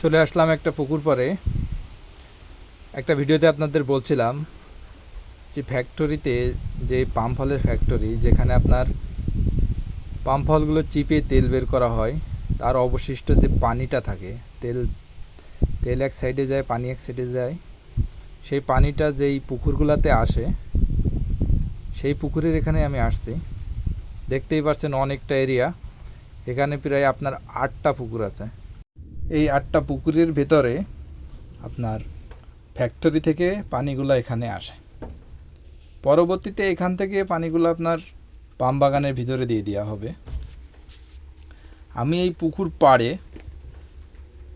চলে আসলাম একটা পুকুর পরে। একটা ভিডিওতে আপনাদের বলছিলাম যে ফ্যাক্টরিতে যে পাম ফলের ফ্যাক্টরি যেখানে আপনার পাম ফলগুলো চিপে তেল বের করা হয়, তার অবশিষ্ট যে পানিটা থাকে, তেল তেল এক সাইডে যায়, পানি এক সাইডে যায়, সেই পানিটা যেই পুকুরগুলোতে আসে, সেই পুকুরের এখানে আমি আসছি। দেখতেই পারছেন অনেকটা এরিয়া এখানে প্রায় আপনার আটটা পুকুর আছে। এই আটটা পুকুরের ভেতরে আপনার ফ্যাক্টরি থেকে পানিগুলো এখানে আসে। পরবর্তীতে এখান থেকে পানিগুলো আপনার পাম বাগানের ভিতরে দিয়ে দেওয়া হবে। আমি এই পুকুর পাড়ে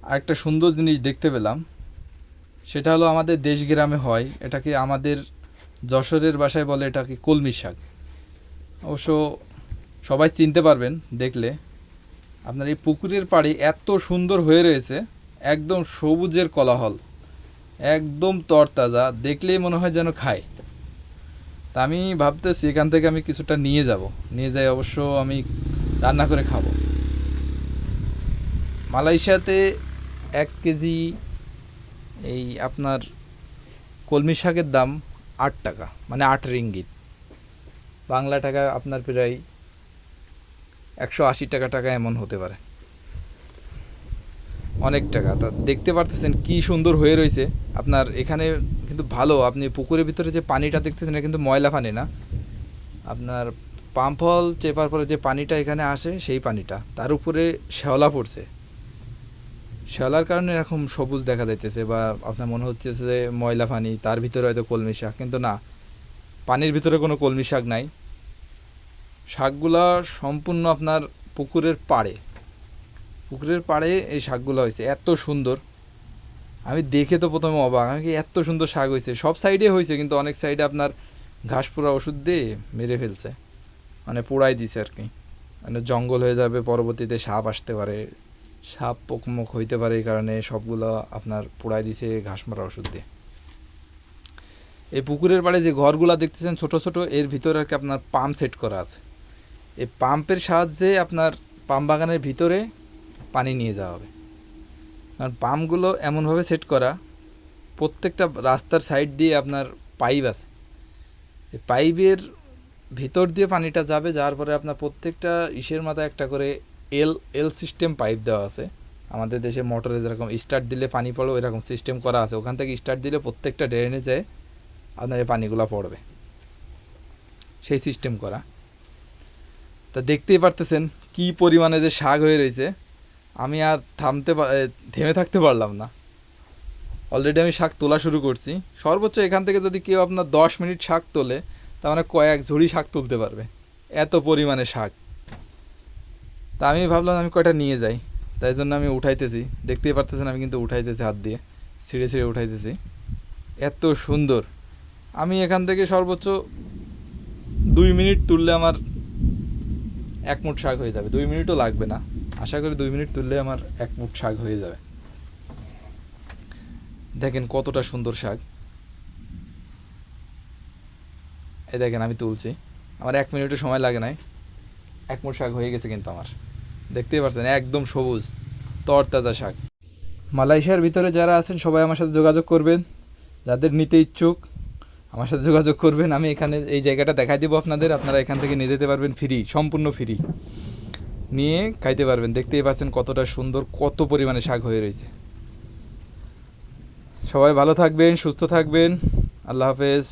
আরেকটা সুন্দর জিনিস দেখতে পেলাম। সেটা হলো আমাদের দেশ গ্রামে হয়, এটাকে আমাদের যশোরের বাসায় বলে এটাকে কলমি শাক। অবশ্য সবাই চিনতে পারবেন দেখলে। আপনার এই পুকুরের পাড়ে এত সুন্দর হয়ে রয়েছে, একদম সবুজের কলাহল, একদম তরতাজা, দেখলেই মনে হয় যেন খায়। তা আমি ভাবতেছি এখান থেকে আমি কিছুটা নিয়ে যাব, নিয়ে যাই অবশ্য আমি রান্না করে খাব। মালয়েশিয়াতে এক কেজি এই আপনার কলমি শাকের দাম আট টাকা মানে আট রিঙ্গিত। বাংলা টাকা আপনার প্রায় একশো আশি টাকা টাকা এমন হতে পারে। অনেক টাকা। তা দেখতে পারতেছেন কি সুন্দর হয়ে রয়েছে। আপনার এখানে কিন্তু ভালো। আপনি পুকুরের ভিতরে যে পানিটা দেখতেছেন, এটা কিন্তু ময়লা পানি না। আপনার পাম ফল চেপার পরে যে পানিটা এখানে আসে, সেই পানিটা। তার উপরে শ্যাওলা পড়ছে। শ্যাওলার কারণে এরকম সবুজ দেখা যাইতেছে বা আপনার মনে হচ্ছে যে ময়লা পানি, তার ভিতরে হয়তো কলমি শাক, কিন্তু না। পানির ভিতরে কোনো কলমি শাক নাই। শাকগুলা সম্পূর্ণ আপনার পুকুরের পাড়ে। পুকুরের পাড়ে এই শাকগুলো হয়েছে এত সুন্দর। আমি দেখে তো প্রথমে অবাক, আমি কি এত সুন্দর শাক হয়েছে সব সাইডে হয়েছে কিন্তু অনেক সাইডে আপনার ঘাস পোড়া ওষুধ দিয়ে মেরে ফেলছে। মানে পোড়াই দিছে আর কি। মানে জঙ্গল হয়ে যাবে, পরবর্তীতে সাপ আসতে পারে। সাপ পোকমোক হইতে পারে এই কারণে সবগুলো আপনার পোড়াই দিছে ঘাস মারা ওষুধ দিয়ে। এই পুকুরের পাড়ে যে ঘরগুলো দেখতেছেন ছোট ছোট, এর ভিতরে আর কি আপনার পাম্প সেট করা আছে। এই পাম্পের সাহায্যে আপনার পাম্প বাগানের ভিতরে পানি নিয়ে যাওয়া হবে। কারণ পাম্পগুলো এমনভাবে সেট করা, প্রত্যেকটা রাস্তার সাইড দিয়ে আপনার পাইপ আছে। এই পাইপের ভিতর দিয়ে পানিটা যাবে যার পরে আপনার প্রত্যেকটা ইসের মাথায় একটা করে এল এল সিস্টেম পাইপ দেওয়া আছে। আমাদের দেশে মোটরে যেরকম স্টার্ট দিলে পানি পড়ে এরকম সিস্টেম করা আছে। ওখান থেকে স্টার্ট দিলে প্রত্যেকটা ড্রেনে যায় আপনার এই পানিগুলো পড়বে। সেই সিস্টেম করা। তা দেখতেই পারতেছেন কি পরিমাণে যে শাক হয়ে রয়েছে। আমি আর থামতে থেমে থাকতে পারলাম না। অলরেডি আমি শাক তোলা শুরু করছি। সর্বোচ্চ এখান থেকে যদি কেউ আপনার দশ মিনিট শাক তোলে, তার মানে কয়েক ঝুড়ি শাক তুলতে পারবে। এত পরিমাণে শাক। তা আমি ভাবলাম আমি কয়টা নিয়ে যাই। তাই জন্য আমি উঠাইতেছি। দেখতেই পারতেছেন আমি কিন্তু উঠাইতেছি হাত দিয়ে। ছিঁড়ে ছিঁড়ে উঠাইতেছি। এত সুন্দর। আমি এখান থেকে সর্বোচ্চ দুই মিনিট তুললে আমার এক মুঠ শাক হয়ে যাবে। দুই মিনিটও লাগবে না। আশা করি দুই মিনিট তুললে আমার এক মুঠ শাক হয়ে যাবে। দেখেন কতটা সুন্দর শাক। এই দেখেন আমি তুলছি। আমার এক মিনিটও সময় লাগে নাই। এক মুঠ শাক হয়ে গেছে কিন্তু আমার। দেখতেই পাচ্ছেন একদম সবুজ, তরতাজা শাক। মালয়েশিয়ার ভিতরে যারা আছেন, সবাই আমার সাথে যোগাযোগ করবেন। যাদের নিতে ইচ্ছুক আমার সাথে যোগাযোগ করবেন, আমি এখানে এই জায়গাটা দেখাই দেবো আপনাদের। আপনারা এখান থেকে নিয়ে যেতে পারবেন ফ্রি, সম্পূর্ণ ফ্রি। নিয়ে খাইতে পারবেন, দেখতেই পাচ্ছেন কতটা সুন্দর, কত পরিমাণে শাক হয়ে রয়েছে। সবাই ভালো থাকবেন, সুস্থ থাকবেন। আল্লাহ হাফেজ।